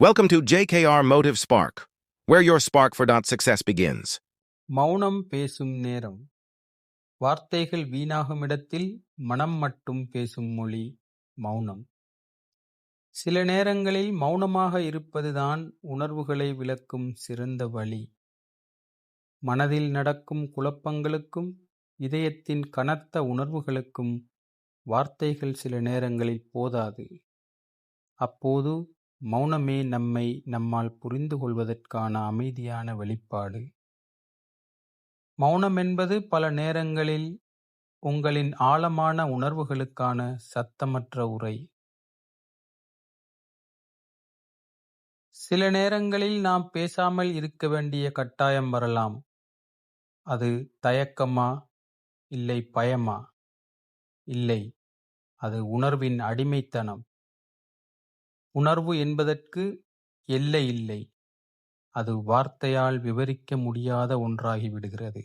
Welcome to JKR Motive Spark, where your spark for dot success begins. மௌனம் பேசும் நேரம். வார்த்தைகள் வீணாகும் இடத்தில் மனம் மட்டும் பேசும் மொழி மௌனம். சில நேரங்களில் மௌனமாக இருப்பதுதான் உணர்வுகளை விளக்கும் சிறந்த வழி. மனதில் நடக்கும் குழப்பங்களுக்கும் இதயத்தின் கனத்த உணர்வுகளுக்கும் வார்த்தைகள் சில நேரங்களில் போதாது. அப்போது மௌனமே நம்மை நம்மால் புரிந்து கொள்வதற்கான அமைதியான வெளிப்பாடு. மௌனம் என்பது பல நேரங்களில் உங்களின் ஆழமான உணர்வுகளுக்கான சத்தமற்ற உரை. சில நேரங்களில் நாம் பேசாமல் இருக்க வேண்டிய கட்டாயம் வரலாம். அது தயக்கமா? இல்லை பயமா? இல்லை. அது உணர்வின் அடிமைத்தனம். உணர்வு என்பதற்கு எல்லை இல்லை. அது வார்த்தையால் விவரிக்க முடியாத ஒன்றாகிவிடுகிறது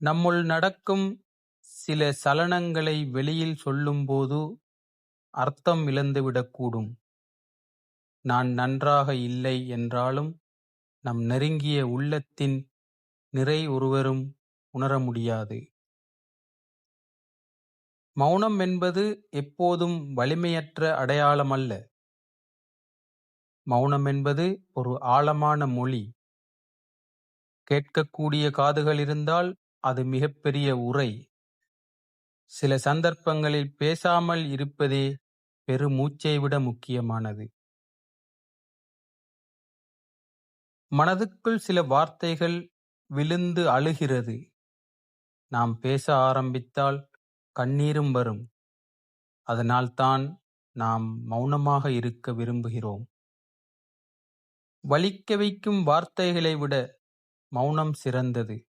நம்முள் நடக்கும் சில சலனங்களை வெளியில் சொல்லும்போது அர்த்தம் இழந்துவிடக்கூடும். நான் நன்றாக இல்லை என்றாலும் நம் நெருங்கிய உள்ளத்தின் நிறை ஒருவரும் உணர முடியாது. மௌனம் என்பது எப்போதும் வலிமையற்ற அடையாளமல்ல. மௌனம் என்பது ஒரு ஆழமான மொழி. கேட்கக்கூடிய காதுகள் இருந்தால் அது மிகப்பெரிய உரை. சில சந்தர்ப்பங்களில் பேசாமல் இருப்பதே பெருமூச்சை விட முக்கியமானது. மனதுக்குள் சில வார்த்தைகள் விழுந்து அழுகிறது. நாம் பேச ஆரம்பித்தால் கண்ணீரும் வரும். அதனால்தான் நாம் மௌனமாக இருக்க விரும்புகிறோம். வலிக்க வைக்கும் வார்த்தைகளை விட மௌனம் சிறந்தது.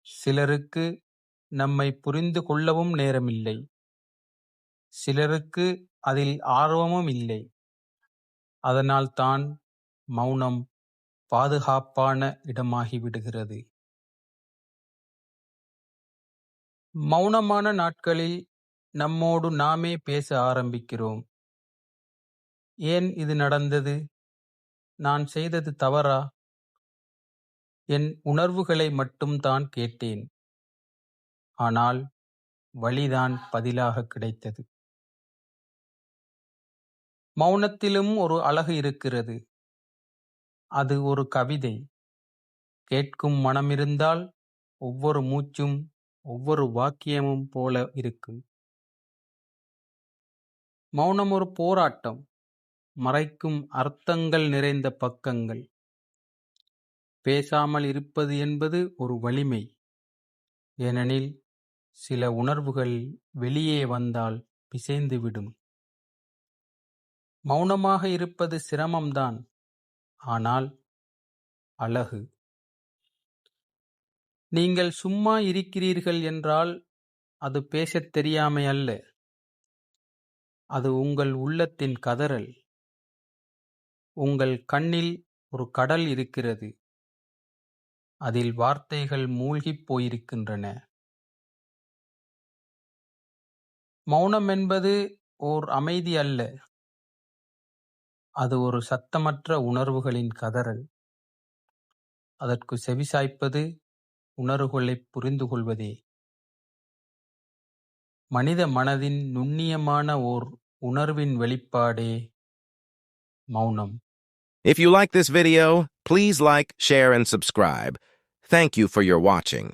சிலருக்கு நம்மை புரிந்து கொள்ளவும் நேரமில்லை. சிலருக்கு அதில் ஆர்வமும் இல்லை. அதனால்தான் மௌனம் பாதுகாப்பான இடமாகிவிடுகிறது மௌனமான நாட்களில் நம்மோடு நாமே பேச ஆரம்பிக்கிறோம். ஏன் இது நடந்தது? நான் செய்தது தவறா? என் உணர்வுகளை மட்டும்தான் கேட்டேன். ஆனால் வழிதான் பதிலாக கிடைத்தது. மௌனத்திலும் ஒரு அழகு இருக்கிறது. அது ஒரு கவிதை. கேட்கும் மனமிருந்தால் ஒவ்வொரு மூச்சும் ஒவ்வொரு வாக்கியமும் போல இருக்கும். மௌனம் ஒரு போராட்டம். மறைக்கும் அர்த்தங்கள் நிறைந்த பக்கங்கள். பேசாமல் இருப்பது என்பது ஒரு வலிமை. ஏனெனில் சில உணர்வுகள் வெளியே வந்தால் பிசைந்துவிடும் மௌனமாக இருப்பது சிரமம்தான். ஆனால் அழகு. நீங்கள் சும்மா இருக்கிறீர்கள் என்றால் அது பேசத் தெரியாமை அல்ல. அது உங்கள் உள்ளத்தின் கதறல். உங்கள் கண்ணில் ஒரு கடல் இருக்கிறது. அதில் வார்த்தைகள் மூழ்கிப் போயிருக்கின்றன. மௌனம் என்பது ஓர் அமைதி அல்ல. அது ஒரு சத்தமற்ற உணர்வுகளின் கதறல். அதற்கு செவிசாய்ப்பது உணர்வுகளைப் புரிந்து கொள்வதே மனித மனதின் நுண்ணியமான ஓர் உணர்வின் வெளிப்பாடே மௌனம் If you like this video, please like, share, and subscribe. Thank you for your watching.